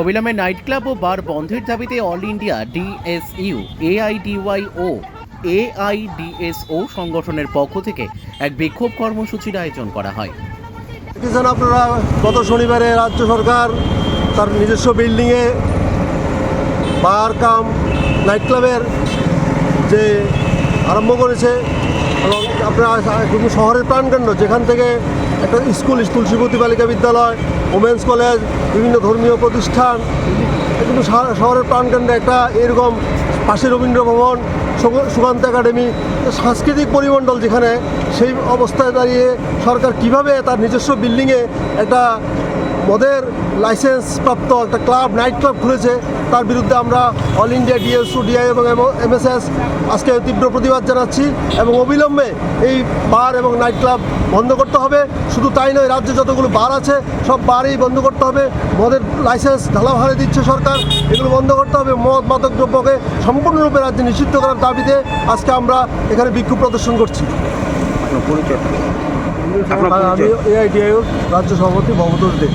অবিলম্বে night club ও বার বন্ধের দাবিতে অল ইন্ডিয়া ডিএসইউ এআইডিওয়াই ও এআইডিএসও সংগঠনের পক্ষ থেকে এক বিক্ষোভ কর্মসূচির আয়োজন করা হয়। দেখেছেন আপনারা, গত শনিবারে রাজ্য সরকার তার নিজস্ব বিল্ডিংয়ে বার কাম নাইট ক্লাবের যে আরম্ভ করেছে, এবং আপনারা শহরের প্রাণকেন্দ্র, যেখান থেকে একটা স্কুল স্কুল শিবতী বালিকা বিদ্যালয় ওমেন্স কলেজ বিভিন্ন ধর্মীয় প্রতিষ্ঠান কিন্তু শহরের প্রাণকেন্দ্রে একটা এরকম পাশে রবীন্দ্র ভবন সুকান্ত একাডেমি সাংস্কৃতিক পরিমণ্ডল যেখানে সেই অবস্থায় দাঁড়িয়ে সরকার কীভাবে তার নিজস্ব বিল্ডিংয়ে একটা মদের লাইসেন্স প্রাপ্ত একটা ক্লাব নাইট ক্লাব খুলেছে। তার বিরুদ্ধে আমরা অল ইন্ডিয়া ডিএসও ডিআই এবং এমএসএস আজকে তীব্র প্রতিবাদ জানাচ্ছি এবং অবিলম্বে এই বার এবং নাইট ক্লাব বন্ধ করতে হবে। শুধু তাই নয়, রাজ্যে যতগুলো বার আছে, সব বারই বন্ধ করতে হবে। মদের লাইসেন্স ঢালাভারে দিচ্ছে সরকার, এগুলো বন্ধ করতে হবে। মদ, মাদক দ্রব্যকে সম্পূর্ণরূপে রাজ্যে নিষিদ্ধ করার দাবিতে আজকে আমরা এখানে বিক্ষোভ প্রদর্শন করছি। আপনার আমি এআইডিআই রাজ্য সভাপতি ভবতোষ দে।